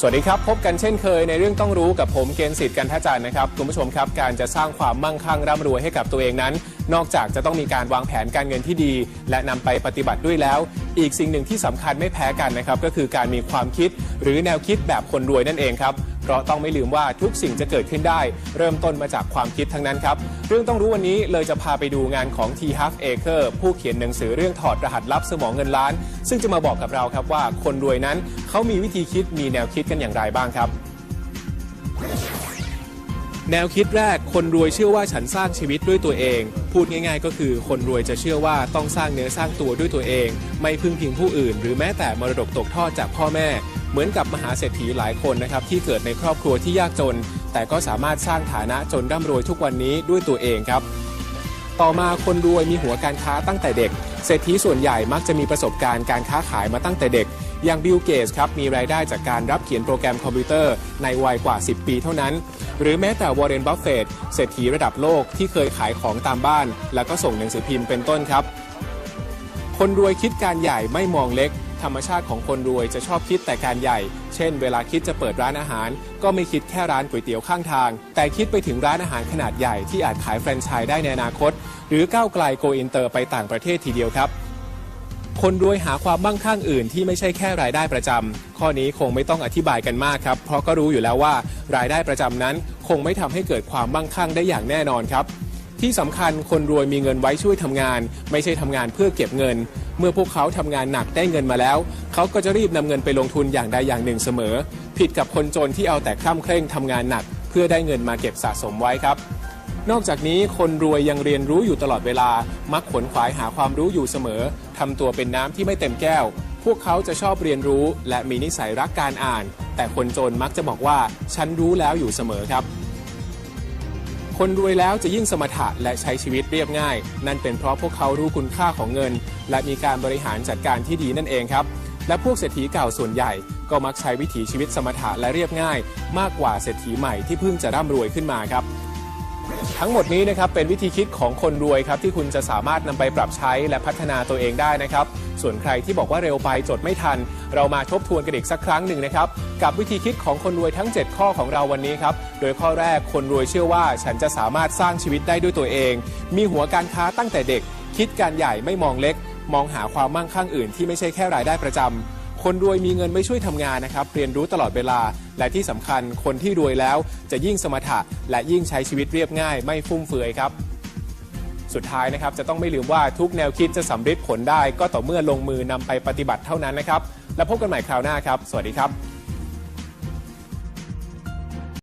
สวัสดีครับ พบกันเช่นเคยในเรื่องต้องรู้กับผมเกณฑ์สิทธิ์กันทจันทร์นะครับ คุณผู้ชมครับ การจะสร้างความมั่งคั่งร่ำรวยให้กับตัวเองนั้น นอกจากจะต้องมีการวางแผนการเงินที่ดี และนำไปปฏิบัติด้วยแล้ว อีกสิ่งหนึ่งที่สำคัญไม่แพ้กันนะครับก็คือการมีความคิดหรือแนวคิดแบบคนรวยนั่นเองครับเพราะต้องไม่ลืมว่าทุกสิ่งจะเกิดขึ้นได้ เริ่มต้นมาจากความคิดทั้งนั้นครับ เรื่องต้องรู้วันนี้เลยจะพาไปดูงานของ T Half Acre ผู้เขียนหนังสือเรื่องถอดรหัสลับสมองเงินล้าน ซึ่งจะมาบอกกับเราครับว่าคนรวยนั้นเขามีวิธีคิดมีแนวคิดกันอย่างไรบ้างครับ แนวคิดแรกคนรวยเชื่อว่าฉันสร้างชีวิตด้วยตัวเอง พูดง่าย ๆ ก็คือคนรวยจะเชื่อว่าต้องสร้างเนื้อสร้างตัวด้วยตัวเอง ไม่พึ่งพิงผู้อื่น หรือแม้แต่มรดกตกทอดจากพ่อแม่ เหมือนกับมหาเศรษฐีหลายคนนะครับที่เกิดในครอบครัวที่ยากจน แต่ก็สามารถสร้างฐานะจนร่ำรวยทุกวันนี้ด้วยตัวเองครับ ต่อมาคนรวยมีหัวการค้าตั้งแต่เด็ก เศรษฐีส่วนใหญ่มักจะมีประสบการณ์การค้าขายมาตั้งแต่เด็ก อย่างบิลเกสครับมีรายได้จากการรับเขียนโปรแกรมคอมพิวเตอร์ในวัยกว่า 10 ปีเท่านั้น หรือแม้แต่วอร์เรนบัฟเฟตเศรษฐีระดับโลกที่เคยขายของตามบ้าน แล้วก็ส่งหนังสือพิมพ์เป็นต้นครับ คนรวยคิดการใหญ่ไม่มองเล็กธรรมชาติของคนรวยจะชอบคิดแต่การใหญ่ เช่น เวลาคิดจะเปิดร้านอาหาร ก็ไม่คิดแค่ร้านก๋วยเตี๋ยวข้างทาง แต่คิดไปถึงร้านอาหารขนาดใหญ่ที่อาจขายแฟรนไชส์ได้ในอนาคต หรือก้าวไกลโกอินเตอร์ไปต่างประเทศทีเดียวครับ คนรวยหาความมั่งคั่งอื่นที่ไม่ใช่แค่รายได้ประจำข้อนี้คงไม่ต้องอธิบายกันมากครับ เพราะก็รู้อยู่แล้วว่ารายได้ประจำนั้น คงไม่ทำให้เกิดความมั่งคั่งได้อย่างแน่นอนครับ ที่สำคัญคนรวยมีเงินไว้ช่วยทำงาน ไม่ใช่ทำงานเพื่อเก็บเงิน เมื่อพวกเขาทำงานหนักได้เงินมาแล้ว เขาก็จะรีบนำเงินไปลงทุนอย่างใดอย่างหนึ่งเสมอ ผิดกับคนจนที่เอาแต่คร่ำเคร่งทำงานหนัก เพื่อได้เงินมาเก็บสะสมไว้ครับ นอกจากนี้คนรวยยังเรียนรู้อยู่ตลอดเวลา มักขวนขวายหาความรู้อยู่เสมอ ทำตัวเป็นน้ำที่ไม่เต็มแก้ว พวกเขาจะชอบเรียนรู้ และมีนิสัยรักการอ่าน แต่คนจนมักจะบอกว่า ฉันรู้แล้วอยู่เสมอครับ คนรวยแล้วจะยิ่งสมถะและใช้ชีวิตเรียบง่าย นั่นเป็นเพราะพวกเขารู้คุณค่าของเงิน และมีการบริหารจัดการที่ดีนั่นเองครับ และพวกเศรษฐีเก่าส่วนใหญ่ก็มักใช้วิถีชีวิตสมถะและเรียบง่าย มากกว่าเศรษฐีใหม่ที่เพิ่งจะร่ำรวยขึ้นมาครับ ทั้งหมดนี้นะครับเป็นวิธีคิดของคนรวยครับที่คุณจะสามารถนำไปปรับใช้และพัฒนาตัวเองได้นะครับ ส่วนใครที่บอกว่าเร็วไปจดไม่ทัน เรามาทบทวนกันอีกสักครั้งหนึ่งนะครับกับวิธีคิดของคนรวยทั้ง 7 ข้อของเราวันนี้ครับโดยข้อแรกคนรวยเชื่อว่า ฉันจะสามารถสร้างชีวิตได้ด้วยตัวเอง มีหัวการค้าตั้งแต่เด็ก คิดการใหญ่ไม่มองเล็ก มองหาความมั่งคั่งอื่นที่ไม่ใช่แค่รายได้ประจำ คนรวยมีเงินไม่ช่วยทำงานนะครับ เรียนรู้ตลอดเวลา และที่สำคัญคนที่รวยแล้วจะยิ่งสมถะและยิ่งใช้ชีวิตเรียบง่าย ไม่ฟุ่มเฟือยครับ สุดท้ายนะครับจะต้องไม่ลืมว่าทุกแนวคิดจะสำเร็จผลได้ ก็ต่อเมื่อลงมือนำไปปฏิบัติเท่านั้นนะครับ แล้วพบกันใหม่คราวหน้าครับ สวัสดีครับ